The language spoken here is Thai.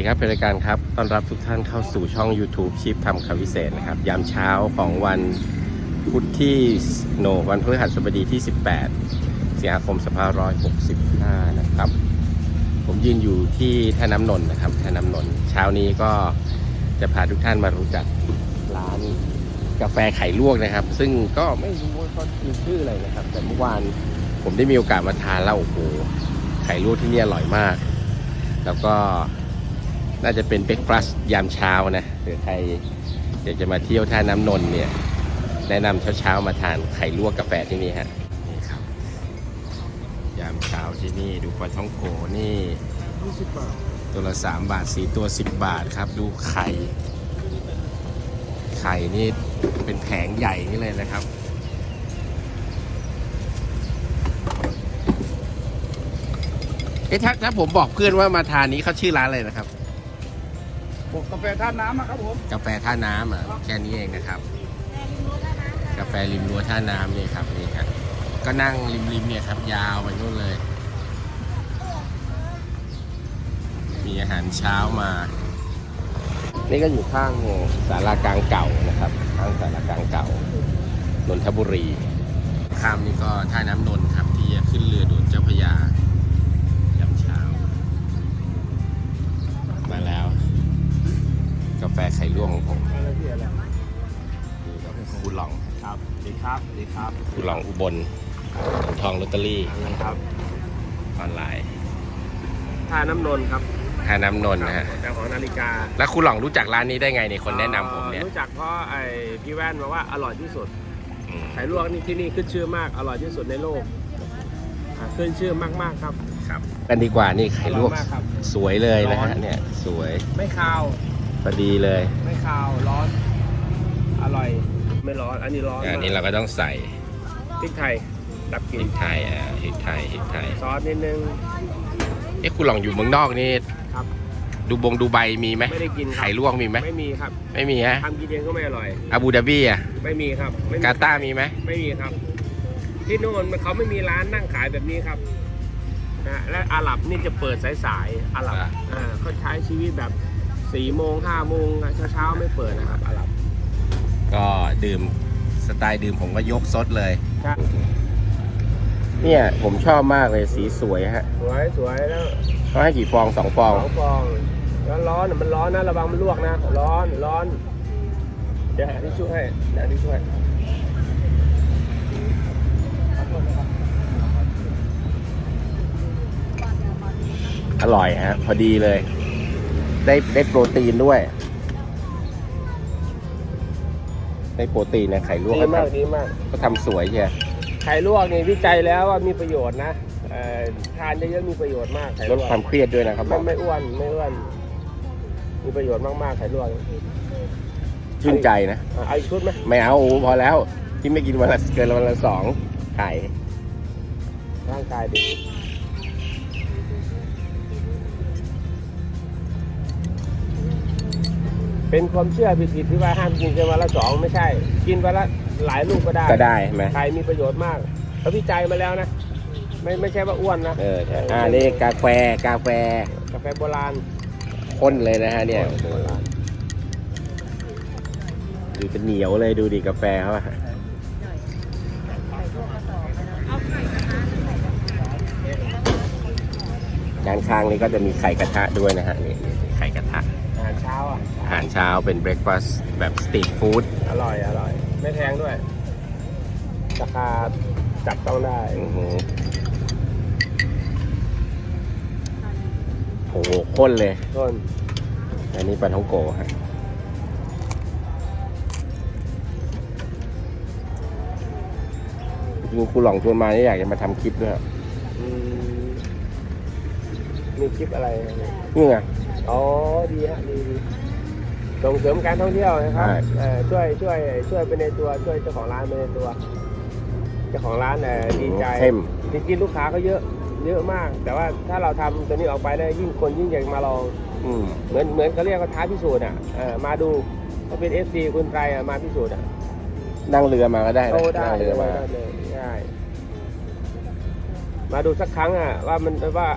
สดีครับเป็นรายการครับ ต้อนรับทุกท่านเข้าสู่ช่อง YouTube ชิปทำข่าวพิเศษนะครับ ยามเช้าของวันพุธที่โน วันพฤหัสบดีที่ 18 สิงหาคม2565 นะครับ ผมยืนอยู่ที่ท่าน้ำนนท์นะครับท่าน้ำนนท์เช้านี้ก็จะพาทุกท่านมารู้จักร้านกาแฟไข่ลวกนะครับ ซึ่งก็ไม่รู้ว่าเขาชื่ออะไรนะครับ แต่เมื่อวานผมได้มีโอกาสมาทานแล้วโอ้โหไข่ลวกที่นี่อร่อยมาก แล้วก็ น่าจะเป็นเบรกฟาสต์ยามเช้านะหรือใครอยากจะมาเที่ยวท่าน้ำนนท์เนี่ย แนะนำเช้าๆมาทานไข่ลวกกาแฟที่นี่ฮะนี่ครับ ยามเช้าที่นี่ดูปลาท่องโกนี่ตัวละสามบาทสี่ตัวสิบบาทครับ ดูไข่ ไข่นี่เป็นแผงใหญ่นี่เลยนะครับเอ๊ะถ้าถ้าผมบอกเพื่อนว่ามาทานนี้เขาชื่อร้านอะไรนะครับ บกกาแฟท่าน้ำอะครับผมกาแฟท่าน้ำอะแค่นี้เองนะครับ กาแฟริมรั้วท่าน้ำนี่ครับนี่ครับก็นั่งริมๆเนี่ยครับ ยาวไปนู่นเลย มีอาหารเช้ามา นี่ก็อยู่ข้างสารากลางเก่านะครับ ข้างสารากลางเก่านนทบุรี ข้ามนี่ก็ท่าน้ำนนท์ครับที่จะขึ้นเรือด่วนเจ้าพระยา ข่ร่วงของผมอะไรพี่อะไรคูหลองครับดีครับดีครับคูหลองอุบลทองลอตเตอรี่อะไรครับออนไลน์ท่าน้ำนนท์ครับท่าน้ำนนท์นะฮะเจ้าของนาฬิกา แล้วคูหลองรู้จักร้านนี้ได้ไงเนี่ยคนแนะนำผมเนี่ยรู้จักเพราะไอ้พี่แว่นบอกว่าอร่อยที่สุดอืมไข่ลวกนี่ที่นี่ขึ้นชื่อมากอร่อยที่สุดในโลกอ่าขึ้นชื่อมากๆครับครับกันดีกว่านี่ไข่ลวกอร่อยมากครับสวยเลยนะร้อฮะนเนี่ยสวยไม่คาว พอดีเลย ไม่คาวร้อน อร่อย ไม่ร้อน อันนี้ร้อนอันนี้เราก็ต้องใส่พริกไทย ดับกพลิ่รินกไทยอะพริกไทยพริกไทยซอสนิดนึง เอ๊ะคูหลองอยู่เมืองนอกนี่ครับ ดูบงดูไบมีไหมไม่ได้กินครับ ไข่ลวกมีไหมไม่มีครับไม่มีฮะทำกินเองก็ไม่อร่อย อาบูดาบีอะไม่มีครับ ไม่มีกาตาร์มีไหมไม่มีครับ ที่โน่นเขาไม่มีร้านนั่งขายแบบนี้ครับนะและอาหรับนี่จะเปิดสายๆอาหรับอ่าเขาใช้ชีวิตแบบ สี่โมงห้าโมงเช้าๆไม่เปิดนะครับอาหรับก็ดื่มสไตล์ดื่มผมก็ยกซดเลยใช่เนี่ยผมชอบมากเลยสีสวยฮะสวยสวยแล้วเขาให้กี่ฟองสองฟสอองงฟองร้อนร้อนๆมันร้อนนะระวังมันลวกนะร้อนร้อนเดี๋ยวหาที่ช่วยให้เดี๋ยวหาที่ช่วยอร่อยฮะ พอดีเลย ได้ได้โปรตีนด้วย ได้โปรตีนนะไข่ลวกดีก็ทมากดีมากำก็ทำสวยใช่ไข่ลวกนี่วิจัยแล้วว่ามีประโยชน์นะเอ่อทานเยอะๆมีประโยชน์มากไข่ลลวดกความเครียดด้วยนะครับบไม่อกไม่อ้วนไม่อ้วนมีประโยชน์มากๆไข่ลวกชื่นใจนะอะเอาอีกชุดไหมไม่เอาพอแล้วที่ไม่กินวันละเกินวันละสองไข่ร่างกายดี เป็นความเชื่อผิดๆที่ว่าห้ามกินเกินวันละสองไม่ใช่ กินวันละหลายลูกก็ได้ก็ได้ใช่ไหมไข่มีประโยชน์มากเขาวิจัยมาแล้วนะ ไม่ไม่ใช่ว่าอ้วนนะเออใช่อ่านี่กาแฟกาแฟ กาแฟโบราณข้นเลยนะฮะเนี่ยโบราณดูจะเหนียวเลยดูดิกาแฟเขาอะด้านข้างนี้ก็จะมีไข่กระทะด้วยนะฮะนี่นี่ไข่กระทะอา หารเช้าอะอาหารเช้าเป็นเบรคฟาสต์แบบสตรีทฟู้ดอร่อย อร่อย ไม่แพงด้วย ราคาจับต้องได้อื้อหือโอ้โหข้นเลย ต้นอันนี้ปลาท่องโกฮะจริงๆครูหลองชวนมานี่อยากจะมาทำคลิปด้วยอืมมีคลิปอะไรนะเนี่ยนี่ไง อ๋อ ดีฮะดีดี ส่งเสริมการท่องเที่ยวนะครับใช่เอ่อช่วยช่วยช่วยไปในตัวช่วยเจ้าของร้านไปในตัว เจ้าของร้านเอ่อดีใจเข้ม จริงๆลูกค้าเขาเยอะเยอะมาก แต่ว่าถ้าเราทำตัวนี้ออกไปได้ยิ่งคนยิ่งอยากมาลอง อืม เหมือนเหมือนเขาเรียกว่าท้าพิสูจน์อะเออมาดูเขาเป็นเอฟซีคุณไตรอะมาพิสูจน์อะนั่งเรือมาก็ได้นะโอ้ได้นั่งเรือมา ได้เลยได้มาดูสักครั้งอะว่ามันว่า